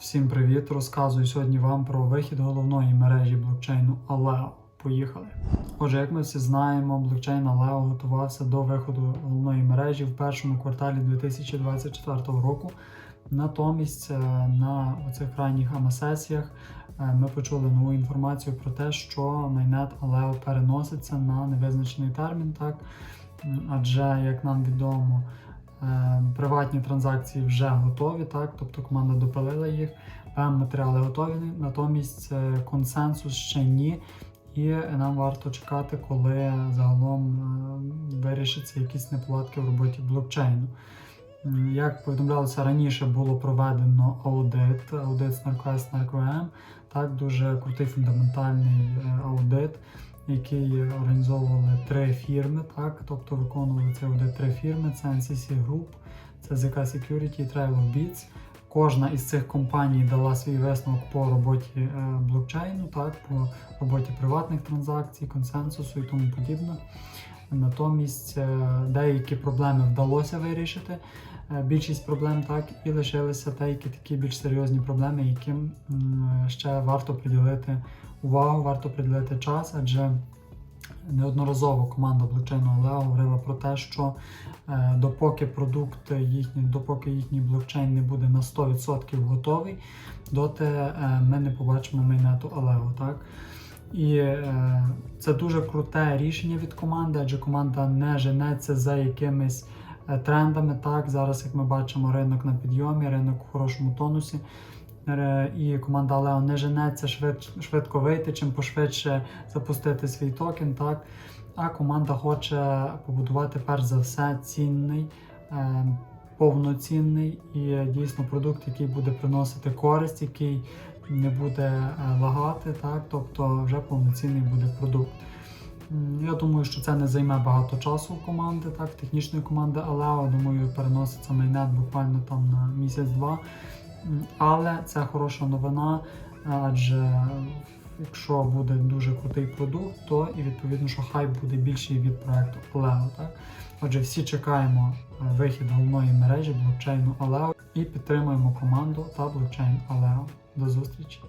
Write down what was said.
Всім привіт! Розказую сьогодні вам про вихід головної мережі блокчейну Aleo. Поїхали. Отже, як ми всі знаємо, блокчейн Aleo готувався до виходу головної мережі в першому кварталі 2024 року. Натомість е, на оцих крайніх АМА-сесіях е, ми почули нову інформацію про те, що майнет Aleo переноситься на невизначений термін, так адже, як нам відомо, приватні транзакції вже готові, так, тобто команда допилила їх, ПМ матеріали готові, натомість е, консенсус ще ні. І нам варто чекати, коли загалом е, вирішаться якісь неполадки в роботі блокчейну. Як повідомлялося раніше, було проведено аудит, аудит з NarQuest NarQM, так дуже крутий фундаментальний е, аудит, який організовували три фірми, так, тобто виконували це буде три фірми: це NCC Group, це ZK Security і Travel Beats. Кожна із цих компаній дала свій висновок по роботі е, блокчейну, так, по роботі приватних транзакцій, консенсусу і тому подібне. Натомість е, деякі проблеми вдалося вирішити. е, Більшість проблем так і лишилися деякі такі більш серйозні проблеми, яким ще варто приділити увагу, варто приділити час, адже неодноразово команда блокчейну Aleo говорила про те, що е, допоки продукт їхній, допоки їхній блокчейн не буде на 100% готовий, доти ми не побачимо майнету Aleo, так? І це дуже круте рішення від команди, адже команда не женеться за якимись е, трендами. Так, зараз, як ми бачимо, ринок на підйомі, ринок у хорошому тонусі. Е, І команда Aleo не женеться швид, швидко вийти, чим пошвидше запустити свій токен. Так, а команда хоче побудувати перш за все цінний, е, повноцінний і дійсно продукт, який буде приносити користь, який не буде е, лагати, так, тобто вже повноцінний буде продукт. Я думаю, що це не займе багато часу команди, так, технічної команди Aleo. Думаю, переноситься майнет буквально там на місяць-два. Але це хороша новина, адже якщо буде дуже крутий продукт, то і відповідно, що хайп буде більший від проекту Aleo. Так? Отже, всі чекаємо е, вихід головної мережі блокчейну Aleo і підтримуємо команду та блокчейн Aleo. До зустрічі!